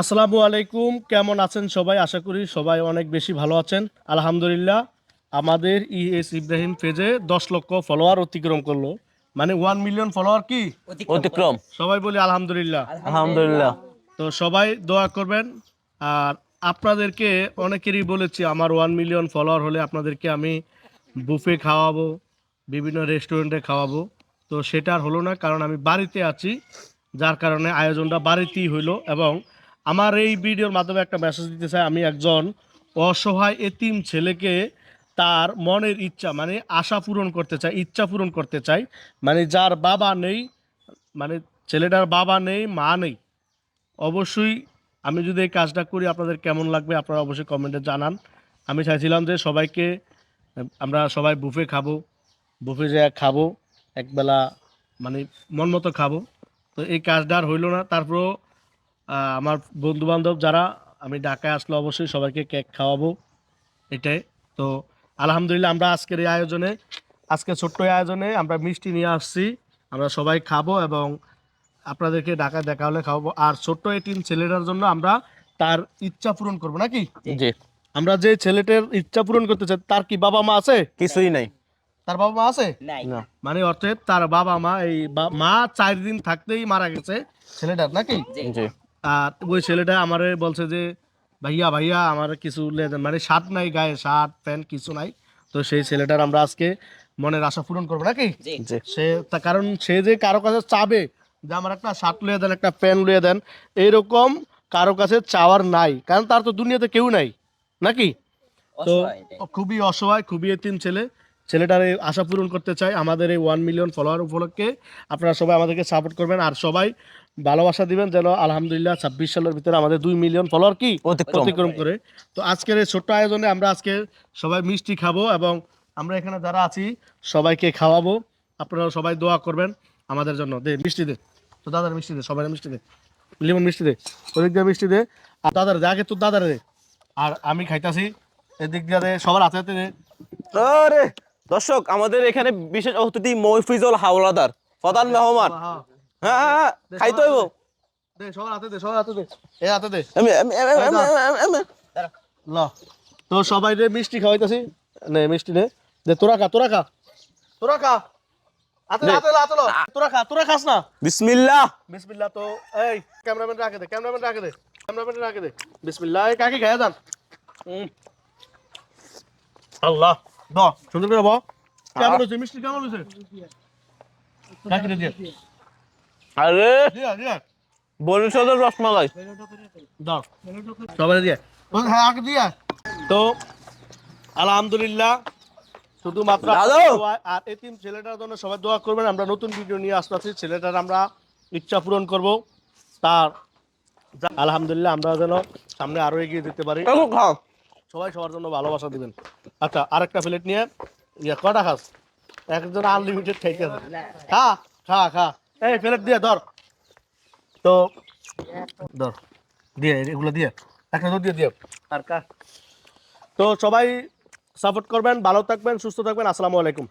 আসসালামু আলাইকুম কেমন আছেন সবাই? আশা করি সবাই অনেক বেশি ভালো আছেন। আলহামদুলিল্লাহ আমাদের ইএস ইব্রাহিম পেজে দশ লক্ষ ফলোয়ার অতিক্রম করল। মানে ওয়ান মিলিয়ন ফলোয়ার কি? অতিক্রম। সবাই বলি আলহামদুলিল্লাহ। আলহামদুলিল্লাহ। তো সবাই দোয়া করবেন। আর আপনাদেরকে অনেকেরই বলেছি আমার ওয়ান মিলিয়ন ফলোয়ার হলে আপনাদেরকে আমি বুফে খাওয়াবো বিভিন্ন রেস্টুরেন্টে খাওয়াবো। তো সেটা আর হলো না কারণ আমি বাড়িতে আছি যার কারণে আয়োজনটা বাড়িতেই হইল এবং আমার এই ভিডিওর মাধ্যমে একটা মেসেজ দিতে চাই। আমি একজন অসহায় এতিম ছেলেকে তার মনের ইচ্ছা মানে আশা পূরণ করতে চাই, ইচ্ছা পূরণ করতে চাই। মানে যার বাবা নেই মানে ছেলেটার বাবা নেই, মা নেই। অবশ্যই আমি যদি এই কাজটা করি, আপনাদের কেমন লাগবে আপনারা অবশ্যই কমেন্টে জানান। আমি চাইছিলাম যে সবাইকে, আমরা সবাই বুফে খাব বুফে যে খাব, একবেলা মানে মন মতো খাব। তো এই কাজটা আর হইল না। তারপরও আমার বন্ধু বান্ধব যারা আমি ঢাকায় আসলে অবশ্যই সবাইকে কেক খাওয়াবো এটাই। তো আলহামদুলিল্লাহ আমরা আজকের এই আয়োজনে আজকে ছোট্ট এই আয়োজনে আমরা মিষ্টি নিয়ে আসছি। আমরা সবাই খাব এবং আপনাদেরকে ঢাকায় দেখা হলে খাওয়াবো। আর ছোট্ট এটিম ছেলেটার জন্য আমরা তার ইচ্ছা পূরণ করব নাকি? জি। আমরা যে ছেলেটার ইচ্ছা পূরণ করতে চাই তার কি বাবা মা আছে? কিছুই নাই। তার বাবা মা আছে? না। মানে অর্থে তার বাবা মা এই মা চার দিন থাকতেই মারা গেছে ছেলেটার নাকি? জি। আর ওই ছেলেটা আমারে বলছে যে ভাইয়া ভাইয়া আমার কিছু লে দেন মানে শার্ট নাই গায়ে শার্ট প্যান্ট কিছু নাই। তো সেই ছেলেটার আমরা আজকে মনের আশা পূরণ করব নাকি? জি। সে তা কারণ সে যে কারও কাছে চাবে যে আমার একটা শার্ট লুয়ে দেন একটা প্যান্ট লুয়ে দেন এইরকম কারও কাছে চাওয়ার নাই। কারণ তার তো দুনিয়াতে কেউ নাই নাকি? তো খুবই অসহায় খুবই এতিম ছেলে। ছেলেটার এই আশা পূরণ করতে চাই। আমাদের এই ওয়ান মিলিয়ন ফলোয়ার উপলক্ষে আপনারা সবাই আমাদেরকে সাপোর্ট করবেন আর সবাই ভালোবাসা দিবেন যেন আলহামদুলিল্লাহ ছাব্বিশ সালের ভিতরে আমাদের দুই মিলিয়ন ফলোয়ার কি অতিক্রম। করে। তো আজকের এই ছোট্ট আয়োজনে আমরা আজকে সবাই মিষ্টি খাব এবং আমরা এখানে যারা আছি সবাইকে খাওয়াবো। আপনারা সবাই দোয়া করবেন আমাদের জন্য। দে মিষ্টি দে। তো দাদার মিষ্টি দে সবাই মিষ্টি দে। লিমন মিষ্টি দে ওদিক দিয়ে মিষ্টি দে। আর দাদার দে আগে তোর দাদার দে। আর আমি খাইতাছি এদিক দিয়ে সবার হাতে হাতে দে। দর্শক আমাদের এখানে বিশেষ অতিথি মহিফিজুল হাওলাদার প্রধান মেহমান। হ্যাঁ হ্যাঁ হ্যাঁ, হ্যাঁ খাইতে হইব। দে। সবার হাতে দে সবার হাতে দে। এ হাতে দে। এমনি, এমনি, এমনি, এমনি, এমনি, এমনি। ল। তো সবাই রে মিষ্টি খাওয়াইতাছি। নে মিষ্টি নে। দে তোরা খা তোরা খা। তোরা খা। হাতে হাতে হাতে ল। তোরা খা তোরা খাস না। বিসমিল্লাহ। বিসমিল্লাহ তো এই ক্যামেরাম্যান রাখে দে ক্যামেরাম্যান রাখে দে ক্যামেরাম্যান রাখে দে। বিসমিল্লাহ কাকি খায় যান। আল্লাহ। দ। সুন্দর করে ব। কেমন হয়েছে? মিষ্টি কেমন হয়েছে? আরে! বরিশালের রসমালাই। দাও সবাই দিয়ে। হ্যাঁ দিয়া। তো আলহামদুলিল্লাহ শুধুমাত্র দাদু! আর এতিম ছেলেটার জন্য সবাই দোয়া করবেন। আমরা নতুন ভিডিও নিয়ে আসতে আসতেছি। ছেলেটার আমরা ইচ্ছা পূরণ করব। তার আলহামদুলিল্লাহ আমরা যেন সামনে আরও এগিয়ে দিতে পারি। খাও। সবাই সবার জন্য ভালোবাসা দিবেন। আচ্ছা আরেকটা প্লেট নিয়ে ইয়ে কটা খাস? একজন আনলিমিটেড খাইতে আছে। খা খা খা। এই প্লেট দিয়ে ধর। তো ধর দিয়ে এগুলো দিয়ে একটা দিয়ে দিয়ে। আর কা তো সবাই সাপোর্ট করবেন ভালো থাকবেন সুস্থ থাকবেন আসসালামু আলাইকুম।